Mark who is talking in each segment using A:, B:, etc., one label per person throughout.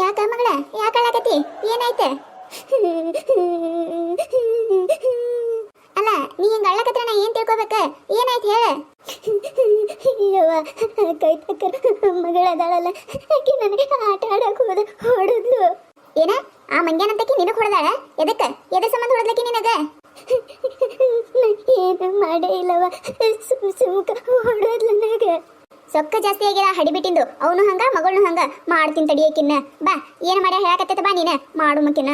A: ಯಾಕ ಮಗಳ? ಯಾಕ ಅಳಕತಿ ಏನಾಯ್ತ? ಅಲ್ಲ, ನೀ ಹಿಂಗ ಅಳ್ಳಕತ್ರ ನಾ ಏನ್ ತಿಳ್ಕೊಬೇಕ? ಏನಾಯ್ತು ಹೇಳ? ಯವ್ವ ಕೈ ತಕ್ಕರ ಮಗಳದಾಳಲ್ಲ. ಆಕಿ ನನಗೆ ಆಟ ಆಡಕ್ ಹೋದ, ಹೊಡದ್ಲು. ಏನ? ಆ ಮಂಗ್ಯಾನಂತಕ್ಕೆ ನಿನಗ್ ಹೊಡೆದಾಳ? ಎದಕ್ಕ? ಎದ ಸಂಬಂಧ ಹೊಡೆದ್ಲಕ್ಕೆ ನಿನಗ? ಏನು ಮಾಡೇ ಇಲ್ಲವ ಸುಮ್ ಸುಮ್ಕ ನನಗ ಸೊಕ್ಕ ಜಾಸ್ತಿ ಆಗ್ಯದ ಹಡಿಬಿಟ್ಟಿಂದು ಅವನು ಹಂಗ ಮಗಳನು ಹಂಗ. ಮಾಡ್ತೀನಿ ತಡಿಯಕಿನ್ನ ಬಾ, ಏನ್ ಮಾಡ್ಯ, ಹೇಳಕತ್ತೈತೆ ಬಾ ನೀನ. ಮಾಡು ಮಕ್ಕಿನ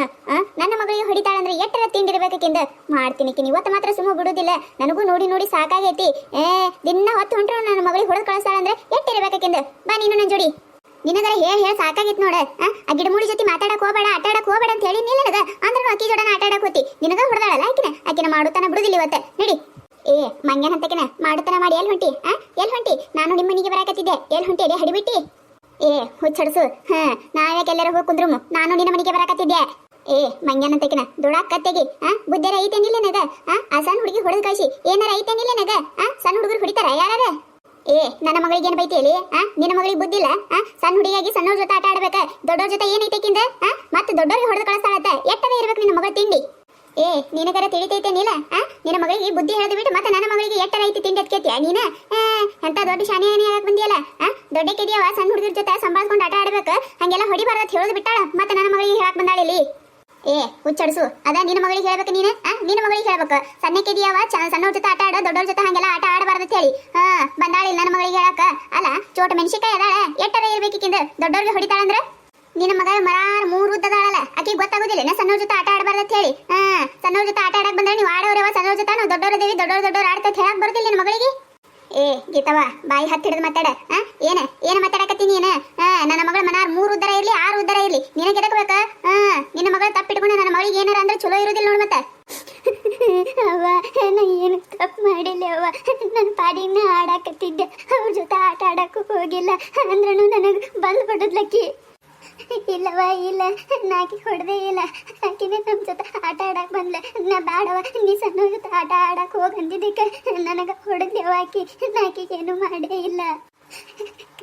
A: ನನ್ನ ಮಗಳಿಗೆ ಹೊಡಿತಾಳಂದ್ರೆ ಎಟ್ಟರ ತಿಂಡಿರ್ಬೇಕಿಂದ ಮಾಡ್ತೀನಿ ಇವತ್ತು ಮಾತ್ರ ಸುಮ್ಮ ಬಿಡುದಿಲ್ಲ. ನನಗೂ ನೋಡಿ ನೋಡಿ ಸಾಕಾಗೈತಿ. ಏ, ದಿನ ಹೊತ್ತು ಹೊಂಟ್ರು ನನ್ನ ಮಗಳಿಗೆ ಹೊಡೆದು ಕಳಿಸ್ತಾಳಂದ್ರೆ ಎಟ್ಟಿರ್ಬೇಕಿಂದ ಬಾ ನೀನು ನನ್ನ ಜೋಡಿ. ನಿನ್ನದರ ಹೇಳಿ ಹೇಳಿ ಸಾಕಾಗಿತ್ತು ನೋಡ. ಆ? ಗಿಡ ಗಿಡಮೂಡಿ ಜೊತೆ ಮಾತಾಡಕ್ ಹೋಗಬೇಡ ಆಟ ಆಡಕ್ ಹೋಗಬೇಡ ಅಂತ ಹೇಳಿ ನಿಲ್ಲದ. ಅಂದ್ರೆ ಅಕ್ಕಿ ಜೋಡನ ಆಟ ಆಡಕ್ ಹೋತಿ. ನಿನಗ ಹೊಡೆದಾಳಲ್ಲ ಆಕಿನ? ಆಕಿನ ಮಾಡುತ್ತಾನ ಬಿಡುದಿಲ್ಲ ಇವತ್ತೆ. ನಡಿ. ಏ ಮಂಗ್ಯಾನ ಹಂತಕನ ಮಾಡತನ ಮಾಡಿ ಎಲ್ ಹೊಂಟಿ, ಆ? ಎಲ್ ಹೊಂಟಿ? ನಾನು ನಿಮ್ಮ ಮನೆಗೆ ಬರಾಕತ್ತಿದ್ದೆ. ಎಲ್ ಹೊಂಟಿ ಎಲ್ಲಿ ಹಡಿಬಿಟ್ಟಿ? ಏ ಹುಚ್ಚಡ್ಸು ಹಾ ನಾವ್ಯಾಕೆ ಎಲ್ಲರೂ ಹೋಗಿ ಕುಂದ್ರು ನಾನು ನಿನ್ನ ಮನೆಗೆ ಬರಕತ್ತಿದ್ದೆ. ಏ ಮಂಗ್ಯಾನ ಹಂತಕನ ದುಡಾಕ್ ಕತ್ತೆಗಿ, ಆ? ಬುದ್ಧರ ಐತಂಗಿಲ್ಲ ನಗ, ಆ? ಆ ಸಣ್ಣ ಹುಡುಗಿ ಹೊಡೆದು ಕಳಿಸಿ ಏನಾರ ಐತಂಗಿಲ್ಲ ನಗ, ಆ? ಸಣ್ಣ ಹುಡುಗರು ಹೊಡಿತಾರ ಯಾರ ಏ, ನನ್ನ ಮಗಳಿಗೆ ಏನು ಬೈತಿ ಹೇಳಿ, ಆ? ನಿನ್ನ ಮಗಳಿಗೆ ಬುದ್ಧಿಲ್ಲ ಆ? ಸಣ್ಣ ಹುಡುಗಿಯಾಗಿ ಸಣ್ಣವ್ರ ಜೊತೆ ಆಟ ಆಡ್ಬೇಕ, ದೊಡ್ಡವ್ರ ಜೊತೆ ಏನೈತಕ್ಕಿಂದ ಆ? ಮತ್ತೆ ದೊಡ್ಡವ್ರಿಗೆ ಹೊಡೆದು ಕಳಿಸ್ತಾಳತ್ತ ಎಟ್ಟದೇ ಇರ್ಬೇಕು ನಿನ್ನ ಮಗಳ ತಿಂಡಿ? ಏ, ನಿನಗರ ತಿಳಿತೈತೇನಿಲ್ಲ ಆ? ನಿನ್ನ ಮಗಳಿಗೆ ಬುದ್ಧಿ ಹೇಳಿದ್ ಬಿಟ್ಟು ಮತ್ತೆ ನನ್ನ ಮಗಳಿಗೆ ಎಟ್ಟರ ಐತಿ ತಿಂಡಿ ಅದ್ಕೇತಿಯ ನೀನ? ಅಂತ ದೊಡ್ಡ ಶಾನೆ ಏನೇ ಆಗಕ್ ಬಂದಿಯಲ್ಲ? ಆ? ದೊಡ್ಡ ಕೆದಿಯವ ಸಣ್ಣ ಹುಡುಗರ ಜೊತೆ ಸಂಭಾಳ್ಕೊಂಡು ಆಟ ಆಡ್ಬೇಕು. ಹಂಗೆಲ್ಲ ಹೊಡಿಬಾರ್ದು ಅಂತ ಹೇಳೋದು ಬಿಟ್ಟಾಳ. ಮತ್ತೆ ನನ್ನ ಮಗಳಿಗೆ ಹೇಳಕ್ ಬಂದಾಳಿಲಿ ಏ, ಹುಚ್ಚಡ್ಸು. ಅದ ನಿನ್ನ ಮಗಳಿಗೆ ಹೇಳ್ಬೇಕು ನೀನು? ಆ? ನಿನ್ನ ಮಗಳಿಗೆ ಹೇಳ್ಬೇಕು. ಸಣ್ಣಕ್ಕಿದೀಯವ ಸಣ್ಣವ್ರ ಜೊತೆ ಆಟ ಆಡ, ದೊಡ್ಡವ್ರ ಜೊತೆ ಹಂಗೆಲ್ಲ ಆಟ ಆಡಬಾರ್ದು ಹೇಳಿ. ಹಾ, ಬಂದಾಳಿ ನನ್ನ ಮಗಳಿಗೆ ಹೇಳಕ. ಅಲ್ಲ, ಚೋಟ ಮೆಣಸಿಕಾಯಿ ಅದಾಳ? ಎಟ್ಟರ ಇರ್ಬೇಕಿಂದ ದೊಡ್ಡವ್ರಿಗೆ ಹೊಡಿತಾಳಂದ್ರೆ? ನಿನ್ನ ಮಗ ಮರಾರ ಮೂರು ಉದ್ದದಾಳಲ್ಲ. ಆಕಿ ಗೊತ್ತಾಗೋದಿಲ್ಲ. ನಾ ಸಣ್ಣವ್ರ ಜೊತೆ ಆಟ ಆಡಬಾರ್ದು ಹೇಳಿ. ಸಣ್ಣವ್ರ ಜೊತೆ ಆಟ ಆಡಕ್ ಬಂದ್ರೆ ನೀವು ಆಡೋರವ? ಸಣ್ಣವ್ರ ಜೊತೆ ನಾವು ದೊಡ್ಡವ್ರ ದೇವಿ ದೊಡ್ಡವ್ರ ದೊಡ್ಡವ್ರ ಆಡ್ತಾ ಹೇಳಕ್ ಬರ್ತಿಲ್ಲ ನಿನ್ನ ಮಗಳಿಗೆ. ಏ ಗೀತವ ಬಾಯಿ ಹತ್ತಿ ಹಿಡಿದು ಮಾತಾಡ ಏನ ಏನ ಮಾತಾಡಕತ್ತೀನಿ ಏನ ನನ್ನ ಮಗಳ ಮನಾರ್ ಮೂರು ಉದ್ದರ ಇರ್ಲಿ, ಆರು ಉದ್ದರ ಇರ್ಲಿ. ನಿನಗೆ ಎದಕ್ ಬೇಕ ಆ, ನಿನ್ನ ಮಗಳ ತಪ್ಪಿಟ್ಕೊಂಡು ನನ್ನ ಮಗಳಿಗೆ ಏನಾರ ಅಂದ್ರೆ ಚಲೋ ಇರೋದಿಲ್ಲ ನೋಡ್ ಮತ್ತೆ. ಅವ್ವ, ನಾ ಏನು ತಪ್ಪು ಮಾಡಿಲ್ಲ ಅವ್ವ. ನನ್ನ ಪಾಡಿನ ಆಡಾಕತ್ತಿದ್ದೆ ಅವ್ರ ಜೊತೆ ಆಟ ಆಡಕ್ಕೂ ಹೋಗಿಲ್ಲ ಅಂದ್ರೂ ನನಗೆ ಬಂದು ಬಿಡದ್ಲಕ್ಕಿ ಇಲ್ಲವ ಇಲ್ಲ. ನಾಕಿ ಹೊಡೆದೇ ಇಲ್ಲ. ಆಕಿನೇ ನಮ್ಮ ಜೊತೆ ಆಟ ಆಡಕ್ಕೆ ಬಂದ್ಲೆ. ನಾ ಬ್ಯಾಡವ ನೀ ಸಣ್ಣ ಆಟ ಆಡಕ್ಕೆ ಹೋಗಂದಿದ್ದಕ್ಕೆ ನನಗೆ ಹೊಡೆದ್ಯವ ಆಕಿ. ನಾಕಿಗೆ ಏನು ಮಾಡೇ ಇಲ್ಲ.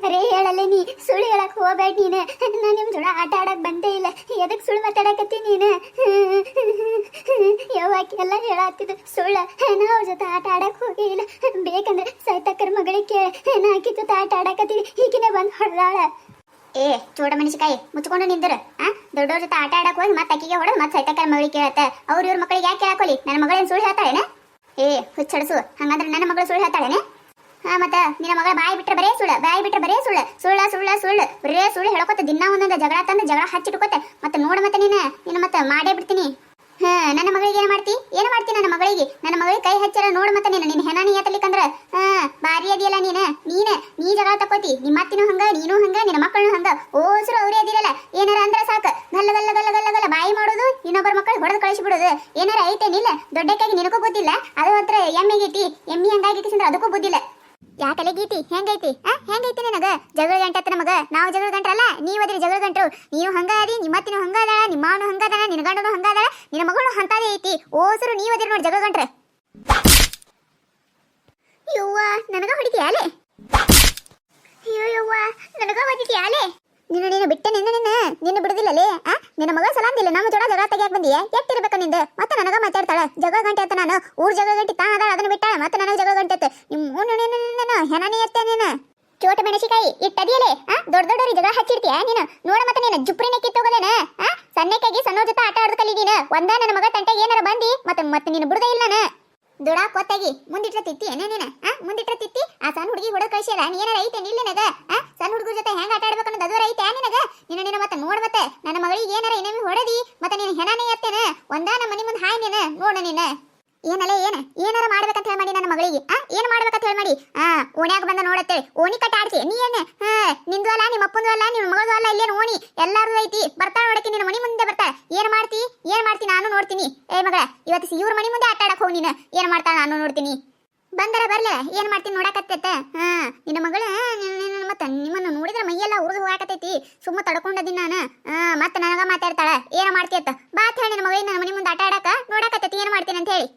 A: ಕರೆ ಹೇಳಲ್ಲ ನೀ, ಸುಳ್ಳು ಹೇಳಕ್ ಹೋಗ್ಬೇಡ ನೀನು. ನಾನು ನಿಮ್ಮ ಜೋಡ ಆಟ ಆಡಕ್ ಬಂದೇ ಇಲ್ಲ. ಎದಕ್ ಸುಳ್ಳು ಮಾತಾಡಕತ್ತಿ ನೀನು? ಯಾವಾಕಿ ಎಲ್ಲ ಹೇಳತ್ತಿದ್ದು ಸುಳ್ಳ, ನಾ ಅವ್ರ ಜೊತೆ ಆಟ ಆಡಕ್ ಹೋಗಿಲ್ಲ ಬೇಕಂದ್ರೆ ಸೈತಕ್ಕರ ಮಗಳಿಗೆ ನಾ ಆಕಿ ಜೊತೆ ಆಟ ಆಡಕತ್ತೀನಿ. ಈಗಿನೇ ಬಂದು ಹೊಡೆದಾಳ. ಏ, ಚೋಡ ಮೆಣಸಿಕಾಯಿ ಮುಚ್ಕೊಂಡು ನಿಂದರು. ಆ, ದೊಡ್ಡವ್ರ ಜೊತೆ ಆಟ ಆಡಕ್ ಹೋಗಿ ಮತ್ತೆ ಅಕ್ಕಿಗೆ ಹೊಡೆದು ಮತ್ತೆ ಸೈತಕ್ಕರ ಮಗಳಿಗೆ ಕೇಳತ್ತ. ಅವ್ರ ಇವ್ರ ಮಕ್ಕಳಿಗೆ ಯಾಕೆ ಕೇಳಕೋಲಿ? ನನ್ನ ಮಗಳೇನು ಸುಳ್ಳು ಹೇಳ್ತಾಳೇನ? ಏ ಹುಚ್ಚಡಸು ಹಂಗಂದ್ರೆ ನನ್ನ ಮಗಳು ಸುಳ್ಳು ಹೇಳ್ತಾಳೇನೆ? ಹಾ, ಮತ್ತ ನಿನ್ನ ಮಗಳ ಬಾಯಿ ಬಿಟ್ರೆ ಬರೇ ಸುಳ್ಳು, ಬಾಯಿ ಬಿಟ್ರೆ ಬರೇ ಸುಳ್ಳು. ಸುಳ್ಳ ಸುಳ್ಳ, ಸುಳ್ಳು. ಬರೇ ಸುಳ್ಳು ಹೇಳ್ಕೊತ ದಿನ ಒಂದೊಂದು ಜಗಳ ತಂದು ಜಗಳ ಹಚ್ಚಿಟ್ಕೋತೆ ಮತ್ತೆ ನೋಡು ಮತ್ತೆ ನೀನು ನಿನ್ನ ಮತ್ತೆ ಮಾಡೇ ಬಿಡ್ತೀನಿ. ಹಾ, ನನ್ನ ಮಗಳಿಗೆ ಏನು ಮಾಡ್ತಿ? ಏನು ಮಾಡ್ತಿ ನನ್ನ ಮಗಳಿಗೆ? ನನ್ನ ಮಗಳಿಗೆ ಕೈ ಹಚ್ಚರ ನೋಡ್ ಮತ್ತೆ ನೀನು. ನಿನ್ನ ಹೆಣ ನೀ ಎತ್ತಲಿಕ್ಕಂದ್ರ? ಹಾ ಬಾರಿ ಅದಿಯಲ್ಲ ನೀನ? ನೀನ? ನೀ ಜಗಳ ತಕೋತಿ ನಿಮ್ಮ ಅತ್ತಿನೂ ಹಂಗ, ನೀನು ಹಂಗ, ನಿನ್ನ ಮಕ್ಕಳನ್ನು ಹಂಗ. ಓಸರು ಅವರೇ ಅದಿರಲ್ಲ. ಏನಾರ ಅಂದ್ರ ಸಾಕ. ಗಲ್ಲ ಗಲ್ಲ ಗಲ್ಲ ಗಲ್ಲ ಗಲ್ಲ ಬಾಯಿ ಮಾಡೋದು, ಇನ್ನೊಬ್ಬರ ಮಕ್ಕಳು ಹೊಡೆದು ಕಳಿಸಿ ಬಿಡೋದು ಏನಾರ ಐತೇನಿಲ್ಲ ದೊಡ್ಡಕ್ಕಾಗಿ ನಿನಗೂ ಗೊತ್ತಿಲ್ಲ ಅದು ಹತ್ರ ಎಮ್ಮೆಗೈತಿ ಎಮ್ಮಿ ಹಂಗಾಗಿ ಅದಕ್ಕೂ ಬುದ್ಧಿಲ್ಲ. ಯಾಕಲೆ ಗೀತಿ? ಹೆಂಗೈತಿ? ಆ? ಹೆಂಗೈತಿ ನಿನಗ? ಜಗಳ ಗಂಟತ್ತ ನಮಗ ನಾವು ಜಗಳ ಗಂಟ್ರಲ್ಲ? ನೀವು ಅದ್ರ ಜಗಳ ಗಂಟ್ರು. ನೀವು ಹಂಗ ಅದಿ ನಿಮ್ಮ ಅತ್ತಿನೂ ಹಂಗ ಅದಾಳ ನಿಮ್ಮ ಹಂಗ ಅದಾಳ ನಿನ್ನ ಗಂಡನು ಹಂಗ ಅದಾಳ ನಿನ್ನ ಮಗಳು ಹಂತಾದೇ ಐತಿ. ಓಸರು ನೀವು ಅದಿರಿ ನೋಡಿ ಜಗಳ ಗಂಟ್ರೆ. ಯವ್ವ, ನನಗ ಹೊಡಿತೀಯಾಲೆ ಅಯ್ಯೋ ಯವ್ವ, ನನಗ ಹೊಡಿತೀಯಾಲೆ ನಿನ್ನ ನೀನು ಬಿಟ್ಟೆ ನಿನ್ನ ನಿನ್ನ ನಿನ್ನ ಬಿಡುದಿಲ್ಲಲೇ, ಆ? ನಿನ್ನ ಮಗ ಸಲಾಂದಿಲ್ಲ, ನಮ್ಮ ಜೋಡ ಜಗಳ ತೆಗಿಯಾಕ ಬಂದಿಯ? ಎಟ್ಟಿರ್ಬೇಕ ನಿಂದ? ಮತ್ತೆ ನನಗ ಮಾತಾಡ್ತಾಳ. ಜಗಳ ಗಂಟೆ ಅಂತ ನಾನು. ಊರ್ ಜಗಳ ಗಂಟೆ ತಾನ ಅದಾಳ, ಅದನ್ನ ಬಿಟ್ಟಾಳ. ಮತ್ತೆ ನನಗ ಜಗಳ ಗಂಟೆ ಅಂತ ನಿಮ್ಮ ನೀನು ಹೆಣನಿ ಎತ್ತೆ ನೀನು. ಚೋಟ ಮೆಣಸಿಕಾಯಿ ಇಟ್ಟದಿಯಲೆ ಆ? ದೊಡ್ಡ ದೊಡ್ಡವ್ರಿಗೆ ಜಗಳ ಹಚ್ಚಿರ್ತೀಯ ನೀನು? ನೋಡ ಮತ್ತೆ ನೀನು, ಜುಪ್ರಿನ ಕಿತ್ತೋಗಲೇನ ಆ? ಸಣ್ಣಕ್ಕಾಗಿ ಸಣ್ಣ ಜೊತೆ ಆಟ ಆಡೋದು ಕಲಿದೀನ ಒಂದ ನನ್ನ ಮಗ ತಂಟೆಗೆ ಏನಾರ ಬಂದಿ? ಮತ್ತೆ ಮತ್ತೆ ನೀನು ಬಿಡುದೇ ಇಲ್ಲ ನಾನು. ದುಡ ಕೊತ್ತಾಗಿ, ಮುಂದಿಟ್ರ ತಿತ್ತಿ, ಏನೇ ನೀನ? ಆ? ಮುಂದಿಟ್ರ ತಿತ್ತಿ, ಆ ಸಣ್ಣ ಹುಡುಗಿ ಹೊಡೆದು ಕಳ್ಸಿಯಲ್ಲ ನೀ ಏನಾರ ಐತೆ ನಿಲ್ಲ ನಿನಗ ಆ ಸಣ್ಣ ಹುಡುಗರ ಜೊತೆ ಹೆಂಗ ಆಟ ಆಡ್ಬೇಕು ಅನ್ನೋದು ಅದರ ಐತೆ ನಿನಗ? ನಿನ್ನ ನಿನ್ನ ಮತ್ತೆ ನೋಡ್ ಮತ್ತೆ. ನನ್ನ ಮಗಳಿಗೆ ಏನಾರ ಇನ್ನೊಮ್ಮೆ ಹೊಡೆದಿ, ಮತ್ತೆ ನೀನು ಹೆಣನೇ ಎತ್ತೇನ ಒಂದ ನಮ್ಮ ಮನಿ ಮುಂದೆ ಹಾಯ್ ನೀನು, ನೋಡ ನಿನ್ನ ಏನಲ್ಲ ಏನ? ಏನಾರ ಮಾಡ್ಬೇಕಂತ ಹೇಳಿ ಮಾಡಿ ನನ್ನ ಮಗಳಿಗೆ. ಆ, ಏನ್ ಮಾಡ್ಬೇಕಂತ ಹೇಳಿ ಮಾಡಿ. ಆ, ಓಣ್ಯಾಗ ಬಂದ ನೋಡತ್ತೆ. ಓಣಿ ಕಟ್ಟ ಆಡ್ತಿ. ನೀ ಏನ? ಹಾ, ನಿಂದು ಅಲ್ಲ, ನಿಮ್ಮ ಅಪ್ಪಂದು ಅಲ್ಲ, ನಿಮ್ಮ ಮಗಳದು ಅಲ್ಲ, ಇಲ್ಲೇನು ಓಣಿ? ಎಲ್ಲಾರು ಐತಿ. ಬರ್ತಾ ನೋಡಕ್ಕೆ ನಿನ್ನ ಮನಿ ಮುಂದೆ ಬರ್ತಾ. ಏನ್ ಮಾಡ್ತಿ? ಏನ್ ಮಾಡ್ತಿ? ನಾನು ನೋಡ್ತೀನಿ. ಏ ಮಗಳ, ಇವತ್ತು ಇವ್ರ ಮನಿ ಮುಂದೆ ಆಟ ಆಡಕ್ ಹೋಗಿ ನೀನು. ಏನ್ ಮಾಡ್ತಾಳ ನಾನು ನೋಡ್ತೀನಿ? ಬಂದರ ಬರ್ಲೆ, ಏನ್ ಮಾಡ್ತೀನಿ ನೋಡಕತ್ತೈತೆ? ಹಾ, ನಿನ್ನ ಮಗಳ ಮತ್ತ ನಿಮ್ಮನ್ನ ನೋಡಿದ್ರೆ ಮೈಯೆಲ್ಲ ಉರಿದು ಹೋಗಾಕತ್ತೈತಿ. ಸುಮ್ಮ ತಡ್ಕೊಂಡದಿನ ನಾನು. ಮತ್ತೆ ನನಗ ಮಾತಾಡ್ತಾಳ. ಏನ ಮಾಡ್ತೀಯತ್ತ ಬಾ ಹೇಳಿ ನಿನ್ನ ಮಗಳಿಗೆ ನನ್ನ ಮನಿ ಮುಂದೆ ಆಟ ಆಡಕ ನೋಡಕತ್ತೈತಿ. ಏನ್ ಮಾಡ್ತೀನಿ ಅಂತ ಹೇಳಿ.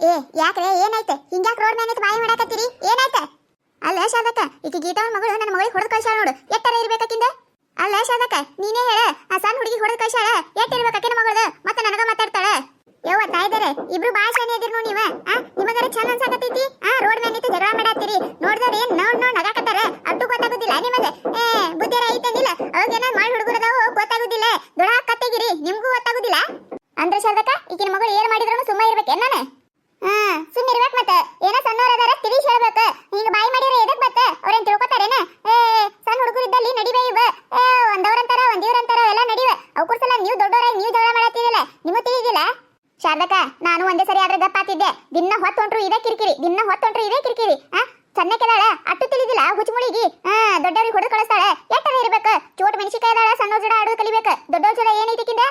A: ಏ, ಯಾಕ್ರೆ? ಏನಾಯ್ತು? ಹಿಂಗ್ಯಾಕ್ ರೋಡ್ ಮೇಲೆ ಬಾಯಿ ಮಾಡಾಕತ್ತೀರಿ ಏನಾಯ್ತ? ಅಲ್ಲ ಶಾದಕ, ಈಕೆ ಗೀತಾ ಮಗಳು ನನ್ನ ಮಗಳಿಗೆ ಹೊಡೆದು ಕಳ್ಸಾಳ ನೋಡು. ಎಟ್ಟರ ಇರ್ಬೇಕಾಕಿಂದ? ಅಲ್ಲ ಶಾದಕ, ನೀನೇ ಹೇಳ, ಆ ಸಣ್ಣ ಹುಡುಗಿ ಹೊಡೆದು ಕಳ್ಸಾಳ ಎಟ್ಟ ಇರ್ಬೇಕಾಕಿನ ಮಗಳದು ಮತ್ತೆ ನನಗ ಮಾತಾಡ್ತಾಳೆ ಯವ್ವ ತಾಯ್ದಾರೆ ಇಬ್ರು ಭಾಳ ಶಾನೆ ಅದಿರ್ ನೋಡಿ ನೀವ ಆ ನಿಮಗರ ಚಂದ ಅನ್ಸಾಕತೈತಿ ಆ ರೋಡ್ ಮೇಲೆ ನಿಂತು ಜಗಳ ಮಾಡಾತ್ತೀರಿ ನೋಡಿದವ್ರು ಏನ್ ನೋಡ್ ನೋಡ್ ನಗಾಕತ್ತಾರ ಅಟ್ಟು ಗೊತ್ತಾಗುದಿಲ್ಲ ನಿಮಗ ಏ ಬುದ್ಧಿರ ಐತಂದಿಲ್ಲ ಅವಾಗೇನ ಮಾಡಿ ಹುಡುಗರದಾವು ಗೊತ್ತಾಗುದಿಲ್ಲ ದೊಡ್ಡ ಕತ್ತೆಗಿರಿ ನಿಮ್ಗೂ ಗೊತ್ತಾಗುದಿಲ್ಲ? ಅಂದ್ರೆ ಶಾರದಕ್ಕ ಈಗಿನ ಮಗಳು ಏನ್ ಮಾಡಿದ್ರು ಸುಮ್ಮ ಇರ್ಬೇಕು ನಾನು? ಹಾ ಸುಮ್ಮ ಇರ್ಬೇಕು ಮತ್ತೆ. ಏನೋ ಸಣ್ಣವ್ರ ಅದಾರ ತಿಳಿ ಹೇಳ್ಬೇಕು. ಹಿಂಗ ಬಾಯಿ ಮಾಡಿದ್ರೆ ಎದಕ್ ಬತ್ತ? ಅವ್ರೇನ್ ತಿಳ್ಕೊತಾರೇನ? ಏ, ಸಣ್ಣ ಹುಡುಗರು ಇದ್ದಲ್ಲಿ ನಡಿವೆ ಇವ ಏ, ಒಂದವ್ರಂತಾರ, ಒಂದಿವ್ರಂತಾರ, ಎಲ್ಲ ನಡಿವೆ. ಅವಕುರ್ಸಲ ನೀವು ದೊಡ್ಡವರಾಗಿ ನೀವು ಜಗಳ ಮಾಡತ್ತಿದಿಲ್ಲ ನಿಮಗೂ ತಿಳಿದಿಲ್ಲ? ಶಾರದಕ್ಕ, ನಾನು ಒಂದೇ ಸರಿ ಆದ್ರೆ ಗಪ್ಪಾತಿದ್ದೆ. ದಿನ ಹೊತ್ತೊಂಟ್ರು ಇದೇ ಕಿರಿಕಿರಿ, ದಿನ ಹೊತ್ತೊಂಟ್ರು ಇದೇ ಕಿರಿಕಿರಿ, ಆ? ಸಣ್ಣಕ್ಕೆದಾಳ ಅಟ್ಟು ತಿಳಿದಿಲ್ಲ, ಹುಚ್ಚುಮುಳಿಗಿ ಹಾ ದೊಡ್ಡವ್ರಿಗೆ ಹೊಡೆದು ಕಳಿಸ್ತಾಳೆ. ಎಟ್ಟರ ಇರ್ಬೇಕು? ಚೋಟ್ ಮೆಣಸಿಕಾಯಿ ಸಣ್ಣ ಜೋಡ ಆಡೋದು ಕಲಿಬೇಕು. ದೊಡ್ಡವ್ರ ಜೋಡ ಏನೈತಿಕ್ಕಿಂದ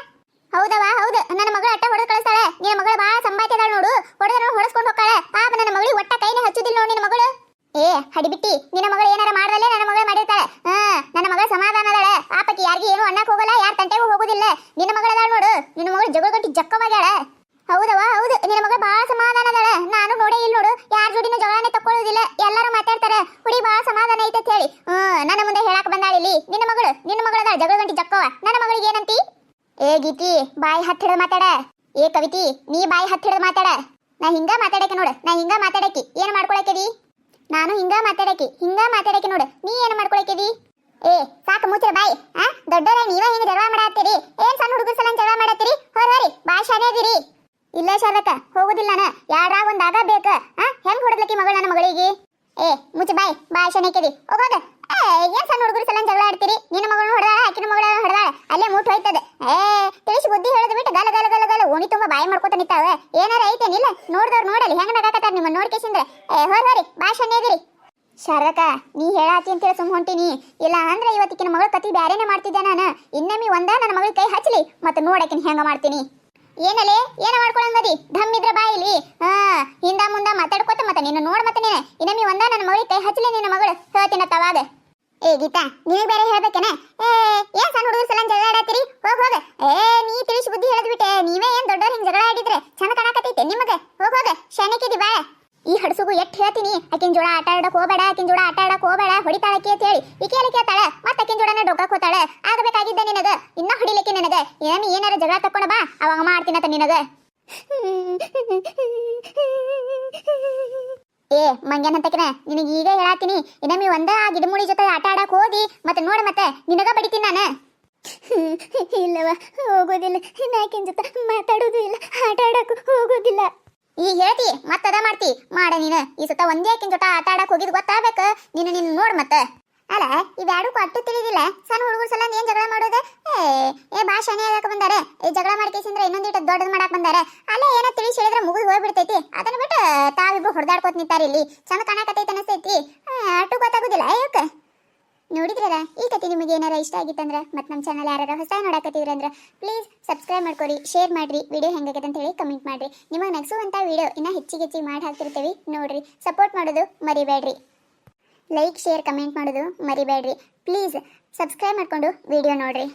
A: ಹೌದವ ಹೌದು. ನನ್ನ ಮಗಳು ಅಟ್ಟ ಹೊಡೆದು ಕಳಿಸ್ತಾಳೆ ನಿನ್ನ ಮಗಳು ಬಹಳ ಸಂಬಾಯ್ತ ಇದಾಳ ನೋಡು ಹೊಡೆದ್ರು ಹೊಡೆಸ್ಕೊಂಡು ಹೋಗ್ತಾಳೆ ಪಾಪ ನನ್ನ ಮಗಳಿಗೆ ಒಟ್ಟ ಕೈನೇ ಹಚ್ಚುದಿಲ್ಲ ನೋಡಿ ನಿನ್ನ ಮಗಳು ಏ ಹಡಿಬಿಟ್ಟಿ ನಿನ್ನ ಮಗಳು ಏನಾರ ಮಾಡ್ದಲ್ಲೇ ನನ್ನ ಮಗಳು ಮಾಡಿರ್ತಾಳೆ ಹಾ ನನ್ನ ಮಗಳ ಸಮಾಧಾನ ಅದಾಳೆ ಪಾಪಕ್ಕೆ ಯಾರಿಗೂ ಏನು ಅನ್ನಕ್ ಹೋಗಲ್ಲ ಯಾರ ತಂಟೆಗೂ ಹೋಗುದಿಲ್ಲ ನಿನ್ನ ಮಗಳ ಅದಾಳ ನೋಡು ನಿನ್ನ ಮಗಳು ಜಗಳ ಗಂಟಿ ಜಕ್ಕವಾಗ್ಯಾಳ ಹೌದವ ಹೌದು ನಿನ್ನ ಮಗಳು ಬಹಳ ಸಮಾಧಾನ ಅದಾಳೆ ನಾನು ನೋಡೇ ಇಲ್ಲ ನೋಡು ಯಾರ ಜೋಡಿನೂ ಜಗಳನೇ ತಕೊಳ್ಳೋದಿಲ್ಲ ಎಲ್ಲರೂ ಮಾತಾಡ್ತಾರೆ ಹುಡಿ ಬಹಳ ಸಮಾಧಾನ ಐತೆ ಅಂತ ಹೇಳಿ ಹ್ಮ್ ನನ್ನ ಮುಂದೆ ಹೇಳಕ್ ಬಂದಾಳ ಇಲ್ಲಿ ನಿನ್ನ ಮಗಳು ನಿನ್ನ ಮಗಳ ಅದಾಳ ಜಗಳ ಗಂಟಿ ಜಕ್ಕವ ನನ್ನ ಮಗಳಿಗೆ ಏನಂತಿ ಏ, ಗೀತಿ, ಬಾಯಿ ಹತ್ತಿಡ ಮಾತಾಡ. ಏ, ಕವಿತಿ, ನೀ ಬಾಯಿ ಹತ್ತಿಡ ಮಾತಾಡ. ನಾ ಹಿಂಗ ಮಾತಾಡಕ್ಕೆ ನೋಡು, ನಾ ಹಿಂಗ ಮಾತಾಡಕ್ಕೆ. ಏನ್ ಮಾಡ್ಕೊಳಕಿದಿ? ನಾನು ಹಿಂಗ ಮಾತಾಡಕ್ಕೆ ಹಿಂಗ ಮಾತಾಡಕ್ಕೆ ನೋಡು. ನೀ ಏನ್ ಮಾಡ್ಕೊಳಕಿದಿ? ಏ, ಸಾಕು ಮುಚ್ಚಿರ ಬಾಯಿ, ಆ? ದೊಡ್ಡವರ ನೀವ ಹಿಂಗ ಜಗಳ ಮಾಡತ್ತೀರಿ? ಏನ್ ಸಣ್ಣ ಹುಡುಗರ ಸಲ ಜಗಳ ಮಾಡತ್ತೀರಿ? ಹೋರ್ ಹೋರಿ, ಬಾಯಿ ಇಲ್ಲ ಶಾರದಕ್ಕ ಹೋಗುದಿಲ್ಲ ನಾನು. ಯಾರಾಗ ಒಂದಾಗ ಬೇಕ, ಆ? ಹೆಂಗ್ ಹೊಡೆದ್ಲಕ್ಕಿ ಮಗಳು ನನ್ನ ಮಗಳಿಗೆ? ಏ, ಮುಚ್ಚ ಬಾಯಿ ಬಾಯಿ ಶಾನೆ ಏ ಏನ್ ಸಣ್ಣ ಹುಡುಗರ ಸಲ ಜಗಳ ಆಡ್ತೀರಿ ನಿನ್ನ ಮಗಳನ್ನ ಹೊಡೆದಾಳ ಆಕಿನ ಮಗಳನ್ನ ಹೊಡೆದಾಳ ಅಲ್ಲೇ ಮುಟ್ಟು ಹೋಯ್ತದೆ ಏ ತಿಳಿಸಿ ಬುದ್ಧಿ ಹೇಳದ್ ಬಿಟ್ಟು ಗಲ ಗಲ ಗಲ ಗಲ ಓಣಿ ತುಂಬಾ ಬಾಯಿ ಮಾಡ್ಕೊತ ನಿಂತಾವೆ ಏನಾರ ಐತೇನಿಲ್ಲ ನೋಡ್ದವ್ರು ನೋಡಲಿ ಹೆಂಗ ನಗಾಕತ್ತಾರ ನಿಮ್ಮ ನೋಡ್ಕೇಸಿಂದ್ರೆ ಏ ಹೋರ್ ಹೋರಿ ಭಾಷಣ ಎದಿರಿ ಶಾರದಕ್ಕ ನೀ ಹೇಳಾತಿ ಅಂತೇಳಿ ಸುಮ್ ಹೊಂಟಿನಿ ಇಲ್ಲ ಅಂದ್ರೆ ಇವತ್ತಿನ ಮಗಳ ಕತಿ ಬ್ಯಾರೇನೆ ಮಾಡ್ತಿದ್ದೆ ನಾನು? ಇನ್ನೊಮ್ಮೆ ಒಂದ ನನ್ನ ಮಗಳ ಕೈ ಹಚ್ಚಲಿ ಮತ್ತೆ ನೋಡಕಿನ ಹೆಂಗ ಮಾಡ್ತೀನಿ. ಏನಲೆ? ಏನ ಮಾಡ್ಕೊಳಂಗದಿ? ಧಮ್ ಇದ್ರ ಬಾಯಿಲಿ. ಹಾ, ಹಿಂದ ಮುಂದ ಮಾತಾಡ್ಕೋತ ಮತ್ತೆ ನೀನು ನೋಡ್ ಮತ್ತೆ ನೀನೆ. ಇನ್ನೊಮ್ಮೆ ಒಂದ ನನ್ನ ಮಗಳ ಕೈ ಹಚ್ಚಲಿ ನಿನ್ನ ಮಗಳು, ಹೇಳ್ತೀನ ತವಾಗ ಏ ಗೀತಾ ನೀವು ಬೇರೆ ಹೇಳ್ಬೇಕೇನ? ಏ, ಏನ್ ಸಣ್ಣ ಹುಡುಗರು ಸಲ ಜಗಳ ಆಡತ್ತೀರಿ ಹೋಗ್, ಹೋಗ. ಏ, ನೀ ತಿಳಿಸಿ ಬುದ್ಧಿ ಹೇಳದ್ಬಿಟ್ಟೆ ನೀವೇ ಏನ್ ದೊಡ್ಡವ್ರ ಹಿಂಗ್ ಜಗಳ ಆಡಿದ್ರೆ ಚಂದ ಕಾಣಕತ್ತೈತೆ ನಿಮಗೆ? ಹೋಗ ಹೋಗ. ಶನಿಕಿದಿ ಬಾಳ. ಈ ಹಡಸುಗು ಎಷ್ಟ್ ಹೇಳ್ತೀನಿ? ಆಕಿನ ಜೋಡ ಆಟ ಆಡಕ್ ಹೋಗಬೇಡ, ಆಕಿನ ಜೋಡ ಆಟ ಆಡಕ್ ಹೋಗಬೇಡ ಹೊಡಿತಾಳಕ್ಕೆ ಅಂತ ಹೇಳಿ. ಈ ಅಲ್ಲಿ ಕೇಳ್ತಾಳ, ಮತ್ತೆ ಆಕಿನ ಜೋಡನ ಡೊಗ್ಗಕ್ ಹೋತಾಳ ಆಗಬೇಕಾಗಿದ್ದ ನಿನಗ? ಇನ್ನ ಹೊಡಿಲಿಕ್ಕೆ ನಿನಗ? ಏನ್ ಏನಾರ ಜಗಳ ತಕೊಂಡ ಬಾ, ಅವಾಗ ಮಾಡ್ತೀನತ ನಿನಗ. ಏ, ಮಂಗ್ಯನ್ ಅಂತಕಿನ ನಿನಗೆ ಈಗ ಹೇಳಾತೀನಿ. ಇನ್ನೊಮ್ಮೆ ಒಂದ ಆ ಗಿಡಮುಳಿ ಜೊತೆ ಆಟ ಆಡಕ್ ಹೋದಿ, ಮತ್ತೆ ನೋಡ ಮತ್ತೆ, ನಿನಗ ಬಡಿತೀನಿ ನಾನು. ಇಲ್ಲವ ಹೋಗೋದಿಲ್ಲ. ನಾಕಿನ ಜೊತೆ ಮಾತಾಡೋದು ಇಲ್ಲ, ಆಟ ಆಡಕ್ ಹೋಗೋದಿಲ್ಲ. ಈಗ ಹೇಳ್ತಿ ಮತ್ತದ ಮಾಡ್ತಿ. ಮಾಡ ನೀನು. ಈ ಸತ ಒಂದೇ ಆಕಿನ ಜೊತೆ ಆಟ ಆಡಕ್ ಹೋಗಿದ್ ಗೊತ್ತಾಗ್ಬೇಕು. ನೀನು ನಿನ್ ನೋಡ್ ಮತ್ತೆ. ಅಲ್ಲ ಇವ್ಯಾಡಕ್ಕೂ ಅಟ್ಟು ತಿಳಿದಿಲ್ಲ. ಸಣ್ಣ ಹುಡುಗರು ಸಲ ಏನ್ ಜಗಳ ಮಾಡೋದು? ಏ ಏ, ಬಾ ಶನಿ ಆಗಕ್ ಬಂದಾರೆ. ಈ ಜಗಳ ಮಾಡ್ಕೇಸಿಂದ್ರೆ ಇನ್ನೊಂದಿಟ್ಟು ದೊಡ್ಡದ್ ಮಾಡಕ್ ಬಂದಾರೆ. ಅಲ್ಲ ಏನೋ ತಿಳಿಸಿ ಹೇಳಿದ್ರೆ ಮುಗಿದು ಹೋಗ್ಬಿಡ್ತೈತಿ. ಅದನ್ನ ಬಿಟ್ಟು ತಾವಿಬ್ರು ಹೊಡೆದಾಡ್ಕೋತ ನಿಂತಾರ ಇಲ್ಲಿ. ಚಂದ ಕಾಣಕತ್ತೈತಿ ಅನಿಸ್ತೈತಿ. ಅಟ್ಟು ಗೊತ್ತಾಗುದಿಲ್ಲ. ಅಯ್ಯಕ್ಕ ನೋಡಿದ್ರಲ್ಲ, ಈ ಕತೆ ನಿಮಗೆ ಏನಾರ ಇಷ್ಟ ಆಗಿತ್ತಂದ್ರೆ, ಮತ್ತೆ ನಮ್ಮ ಚಾನಲ್ ಯಾರು ಹೊಸ ನೋಡಕತ್ತಿದ್ರೆ ಅಂದ್ರೆ ಪ್ಲೀಸ್ ಸಬ್ಸ್ಕ್ರೈಬ್ ಮಾಡ್ಕೊರಿ ಶೇರ್ ಮಾಡ್ರಿ ವಿಡಿಯೋ ಹೆಂಗಾಗತ್ತೆ ಅಂತ ಹೇಳಿ ಕಮೆಂಟ್ ಮಾಡ್ರಿ. ನಿಮಗೆ ನಗಿಸುವಂಥ ವಿಡಿಯೋ ಇನ್ನೂ ಹೆಚ್ಚಿಗೆ ಹೆಚ್ಚಿಗೆ ಮಾಡಿ ಹಾಕ್ತಿರ್ತೀವಿ, ನೋಡ್ರಿ. ಸಪೋರ್ಟ್ ಮಾಡೋದು ಮರಿಬೇಡ್ರಿ. ಲೈಕ್ ಶೇರ್ ಕಮೆಂಟ್ ಮಾಡೋದು ಮರಿಬೇಡ್ರಿ. ಪ್ಲೀಸ್ ಸಬ್ಸ್ಕ್ರೈಬ್ ಮಾಡ್ಕೊಂಡು ವಿಡಿಯೋ ನೋಡ್ರಿ.